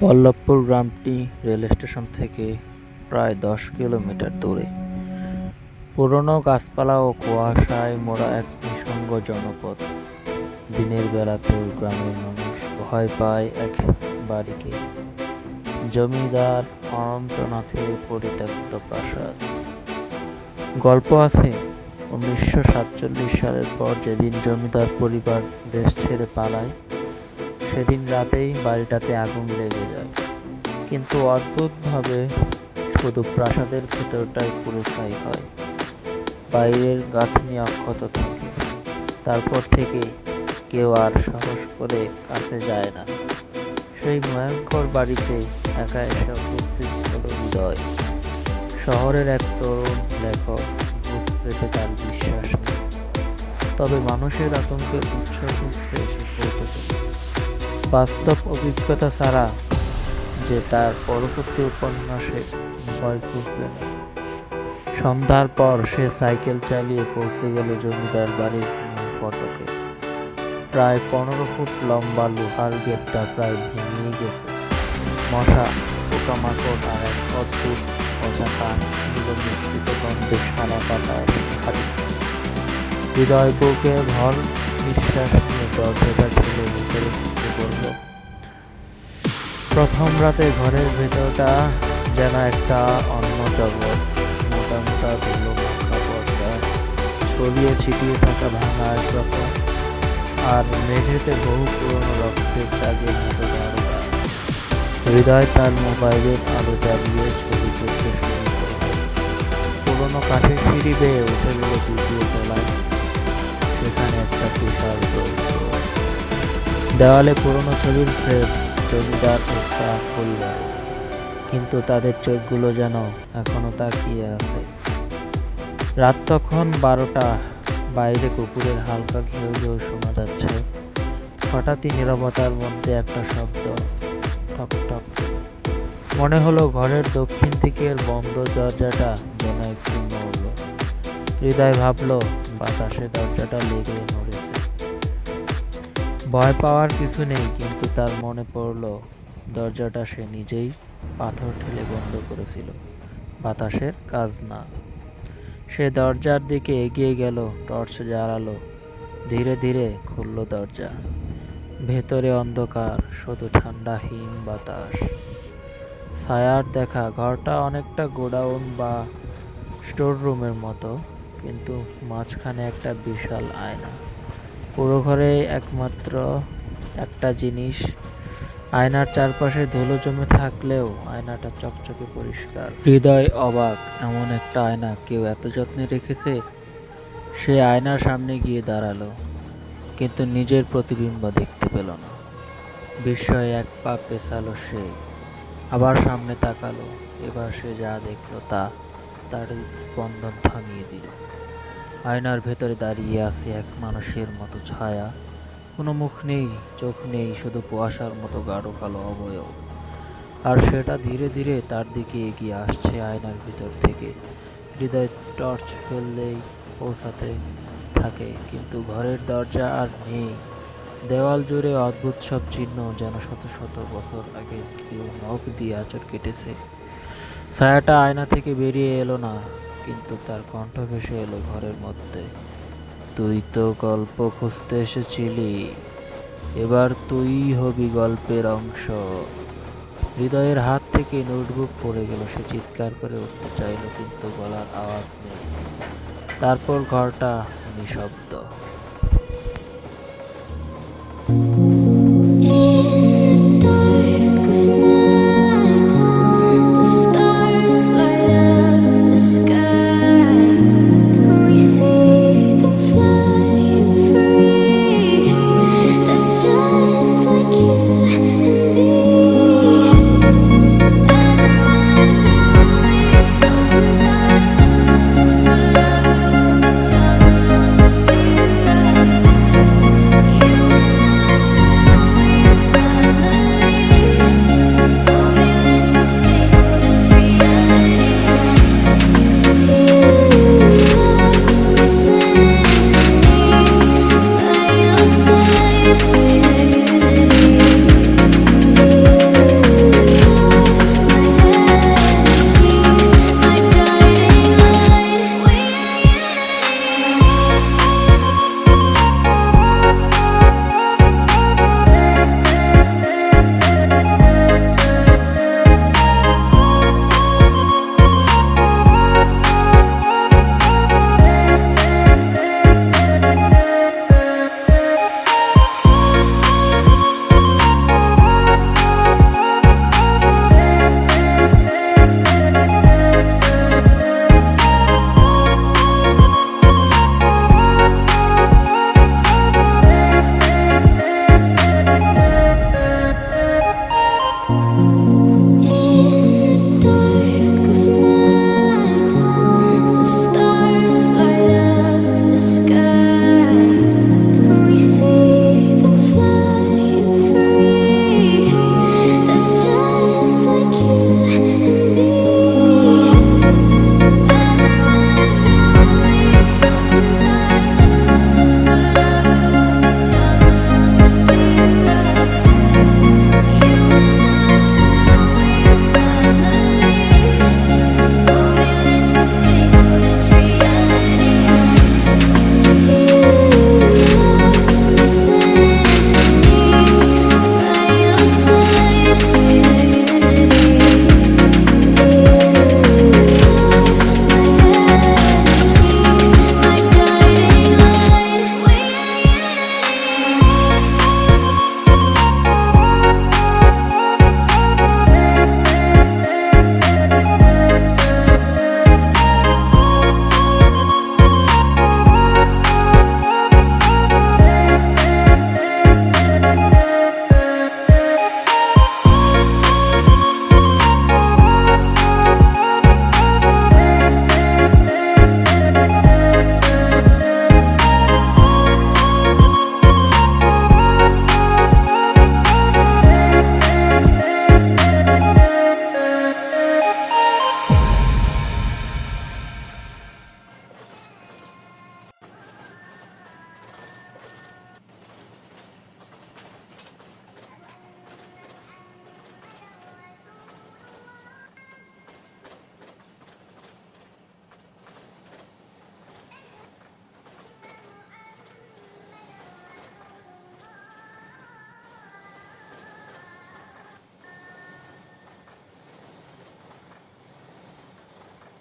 পল্লবপুর গ্রামটি rail station থেকে প্রায় দশ কিলোমিটার দূরে। পুরনো গাছপালা ও কুয়াশায় মোড়া এক নিঃসঙ্গ জনপদ। দিনের বেলাতেও গ্রামের মানুষ ভয় পায় এক বাড়িকে। জমিদার অনন্তনাথের পরিত্যক্ত প্রাসাদ। গল্প আছে, উনিশশো সাতচল্লিশ সালের পর যেদিন জমিদার পরিবার দেশ ছেড়ে পালায় সেদিন রাতেই বাড়িটাতে আগুন লেগে যায়। কিন্তু অদ্ভুতভাবে শুধু প্রাসাদের ভেতরটাই পুরো হয়। বাইরের গাঁথনি অক্ষত থাকে। তারপর থেকে কেউ আর সাহস করে কাছে যায় না। সেই ভয়ঙ্কর বাড়িতে একা এসে উপস্থিত হল হৃদয়। শহরের এক তরুণ লেখক ভূত পেতে তার বিশ্বাস তবে মানুষের আতঙ্কের উৎস। বাস্তব অভিজ্ঞতা ছাড়া যে তার পরবর্তী উপন্যাসে ভয় খুঁজবে না। সন্ধ্যার পর সে সাইকেল চালিয়ে পৌঁছে গেল জমিদার বাড়ির ফটকে। প্রায় পনেরো ফুট লম্বা লোহার গেটটা প্রায় ভেঙে গেছে। মশা, পোকামাকড় আর এক অদ্ভুত পচা কান মিশ্রিত গন্ধে সারা পাতায় হৃদয় বুকে ভর নিঃশ্বাস নিয়ে দরজাটা ঠেলে প্রথম রাতে ঘরের ভেতরটা যেন একটা অন্য জগৎ মোটা মোটা ধুলো মাখা পর্দা, ছড়িয়ে ছিটিয়ে থাকা ভাঙা আসবাব আর মেঝেতে বহু পুরনো রক্তের দাগের মতো দাগ। হৃদয় তার মোবাইলের আলো জ্বালিয়ে ছবি তুলতে শুরু পুরনো কাঠের সিঁড়ি বেয়ে উঠে গেল দ্বিতীয় তলায়। সেখানে একটা দৈত্য দেওয়ালে পুরনো ছবির ফ্রেম। জমিদার ও তার পরিবার। কিন্তু তাদের চোখগুলো যেন এখনও তাকিয়ে আছে। রাত তখন বারোটা, বাইরে কুকুরের হালকা ঘেউ ঘেউ শোনা যাচ্ছে। হঠাৎই নীরবতার মধ্যে একটা শব্দ, টক টক। মনে হলো ঘরের দক্ষিণ দিকের বন্ধ দরজাটা যেন একটু নড়ল। হৃদয় ভাবলো, বাতাসে দরজাটা লেগে নড়েছে। ভয় পাওয়ার কিছু নেই, কিন্তু তার মনে পড়ল, দরজাটা সে নিজেই পাথর ঠেলে বন্ধ করেছিল। বাতাসের কাজ না। সে দরজার দিকে এগিয়ে গেল, টর্চ জ্বালালো, ধীরে ধীরে খুলল দরজা। ভেতরে অন্ধকার, শুধু ঠান্ডা হিম বাতাস। ছায়ার দেখা, ঘরটা অনেকটা গোডাউন বা স্টোর রুমের মতো, কিন্তু মাঝখানে একটা বিশাল আয়না। পুরো ঘরে একমাত্র একটা জিনিস। আয়নার চারপাশে ধুলো জমে থাকলেও আয়নাটা চকচকে পরিষ্কার। হৃদয় অবাক, এমন একটা আয়না কেউ এত যত্নে রেখেছে? সে আয়নার সামনে গিয়ে দাঁড়াল, কিন্তু নিজের প্রতিবিম্ব দেখতে পেল না। বিস্ময়ে এক পা পেছালো সে, আবার সামনে তাকালো, এবার সে যা দেখল তা তার স্পন্দন থামিয়ে দিল। আয়নার ভেতরে দাঁড়িয়ে আছে এক মানুষের মতো ছায়া। কোনো মুখ নেই, চোখ নেই, শুধু কুয়াশার মতো গাঢ় কালো অবয়ব। আর সেটা ধীরে ধীরে তার দিকে এগিয়ে আসছে আয়নার ভিতর থেকে। হৃদয় টর্চ ফেললেই পৌঁছাতে থাকে, কিন্তু ঘরের দরজা আর নেই। দেওয়াল জুড়ে অদ্ভুত সব চিহ্ন যেন শত শত বছর আগে কেউ নখ দিয়ে আচর কেটেছে। ছায়াটা আয়না থেকে বেরিয়ে এলো না। কিন্তু তার কণ্ঠ ভেসে এলো ঘরের মধ্যে। তুই তো গল্প খুঁজতে এসেছিলি, এবার তুই হবি গল্পের অংশ। হৃদয়ের হাত থেকে নোটবুক পড়ে গেল, সে চিৎকার করে উঠতে চাইল, কিন্তু গলার আওয়াজ নেই। তারপর ঘরটা নিঃশব্দ।